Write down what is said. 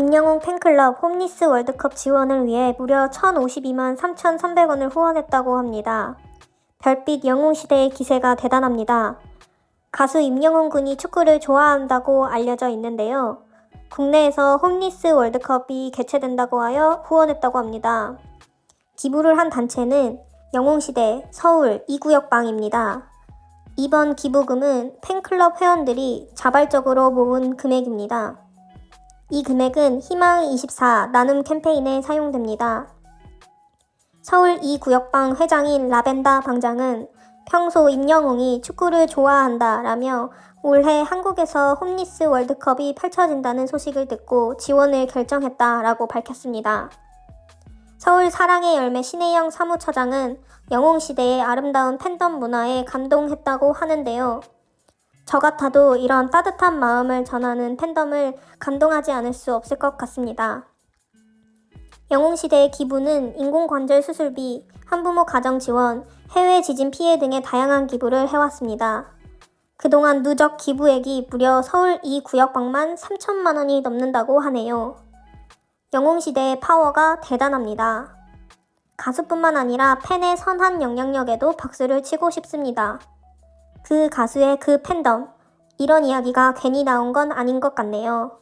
임영웅 팬클럽 홈리스 월드컵 지원을 위해 무려 1,052만 3,300원을 후원했다고 합니다. 별빛 영웅 시대의 기세가 대단합니다. 가수 임영웅 군이 축구를 좋아한다고 알려져 있는데요. 국내에서 홈리스 월드컵이 개최된다고 하여 후원했다고 합니다. 기부를 한 단체는 영웅시대 서울 2구역방입니다. 이번 기부금은 팬클럽 회원들이 자발적으로 모은 금액입니다. 이 금액은 희망24 나눔 캠페인에 사용됩니다. 서울 2구역방 회장인 라벤다 방장은 평소 임영웅이 축구를 좋아한다 라며 올해 한국에서 홈리스 월드컵이 펼쳐진다는 소식을 듣고 지원을 결정했다 라고 밝혔습니다. 서울 사랑의 열매 신혜영 사무처장은 영웅시대의 아름다운 팬덤 문화에 감동했다고 하는데요. 저 같아도 이런 따뜻한 마음을 전하는 팬덤을 감동하지 않을 수 없을 것 같습니다. 영웅시대의 기부는 인공관절 수술비, 한부모 가정 지원, 해외 지진 피해 등의 다양한 기부를 해왔습니다. 그동안 누적 기부액이 무려 서울 2구역방만 3천만 원이 넘는다고 하네요. 영웅시대의 파워가 대단합니다. 가수뿐만 아니라 팬의 선한 영향력에도 박수를 치고 싶습니다. 그 가수의 그 팬덤, 이런 이야기가 괜히 나온 건 아닌 것 같네요.